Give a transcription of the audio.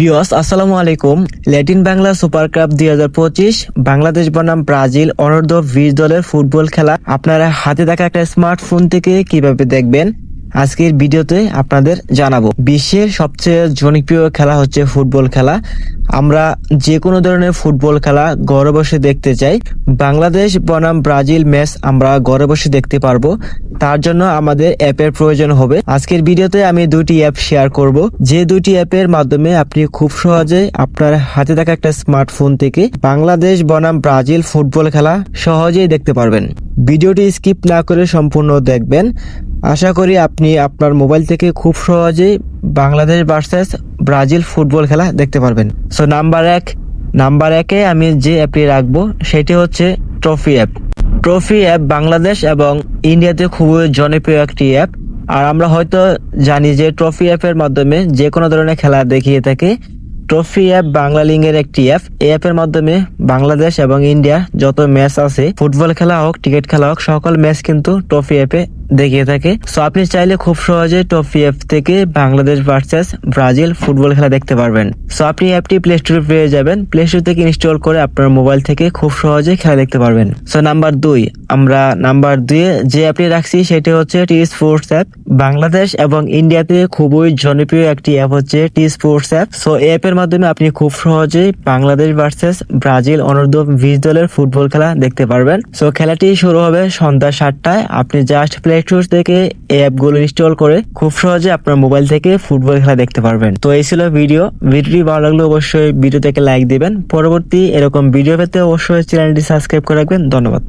বিয়স আসসালামু আলাইকুম। ল্যাটিন বাংলা সুপার কাপ দুই হাজার পঁচিশ, বাংলাদেশ বনাম ব্রাজিল অনূর্ধ্ব বিশ দলের ফুটবল খেলা। আপনারা হাতে দেখা একটা স্মার্টফোন থেকে কীভাবে দেখবেন? আজকের ভিডিওতে আপনাদের জানাব। বিশ্বের সবচেয়ে জনপ্রিয় খেলা হচ্ছে ফুটবল খেলা। আমরা যে কোনো ধরনের ফুটবল খেলা ঘরে বসে দেখতে চাই। বাংলাদেশ, বনাম, ব্রাজিল ম্যাচ আমরা ঘরে বসে দেখতে পারব। তার জন্য আমাদের অ্যাপের প্রয়োজন হবে। আজকের ভিডিওতে আমি দুটি অ্যাপ শেয়ার করব। যে দুটি অ্যাপের মাধ্যমে আপনি খুব সহজে আপনার হাতে থাকা একটা স্মার্টফোন থেকে বাংলাদেশ, বনাম, ব্রাজিল ফুটবল খেলা সহজেই দেখতে পারবেন। ভিডিওটি স্কিপ না করে সম্পূর্ণ দেখবেন। আশা করি আপনি আপনার মোবাইল থেকে খুব সহজেই বাংলাদেশ ভার্সেস ব্রাজিল ফুটবল খেলা দেখতে পারবেন। সো নাম্বার এক নাম্বার একে আমি যে অ্যাপটি রাখব, সেটি হচ্ছে trophy app trophy app Bangladesh এবং ইন্ডিয়াতে খুবই জনপ্রিয় একটি অ্যাপ আর আমরা হয়তো জানি যে ট্রফি অ্যাপের মাধ্যমে যে কোনো ধরনের খেলা দেখিয়ে থাকে। ট্রফি অ্যাপ বাংলা লিঙ্গের একটি অ্যাপ এই অ্যাপের মাধ্যমে বাংলাদেশ এবং ইন্ডিয়া যত ম্যাচ আছে ফুটবল খেলা হোক ক্রিকেট খেলা হোক, সকল ম্যাচ কিন্তু ট্রফি অ্যাপে দেখিয়ে থাকে। সো আপনি চাইলে খুব সহজে ট্রফি অ্যাপ থেকে বাংলাদেশ ভার্সেস ব্রাজিল ফুটবল খেলা দেখতে পারবেন। সো আপনি অ্যাপটি প্লে স্টোরে পেয়ে যাবেন। প্লে স্টোর থেকে ইনস্টল করে আপনার মোবাইল থেকে খুব সহজে খেলা দেখতে পারবেন। সো নাম্বার দুই আমরা নাম্বার দুয়ে যে অ্যাপটি রাখছি সেটি হচ্ছে টি স্পোর্টস অ্যাপ। বাংলাদেশ এবং ইন্ডিয়াতে খুবই জনপ্রিয় একটি অ্যাপ হচ্ছে টি স্পোর্টস অ্যাপ। সো, এই অ্যাপের মাধ্যমে আপনি খুব সহজেই বাংলাদেশ ভার্সেস ব্রাজিল অনূর্ধ্ব বিশ দলের ফুটবল খেলা দেখতে পারবেন। সো, খেলাটি শুরু হবে সন্ধ্যা সাতটায়। আপনি জাস্ট প্লে স্টোর থেকে এই অ্যাপগুলো ইনস্টল করে খুব সহজে আপনার মোবাইল থেকে ফুটবল খেলা দেখতে পারবেন। তো, এই ছিল ভিডিও। ভিডিওটি ভালো লাগলে অবশ্যই ভিডিও থেকে লাইক দিবেন। পরবর্তী এরকম ভিডিও পেতে অবশ্যই চ্যানেলটি সাবস্ক্রাইব করে রাখবেন। ধন্যবাদ।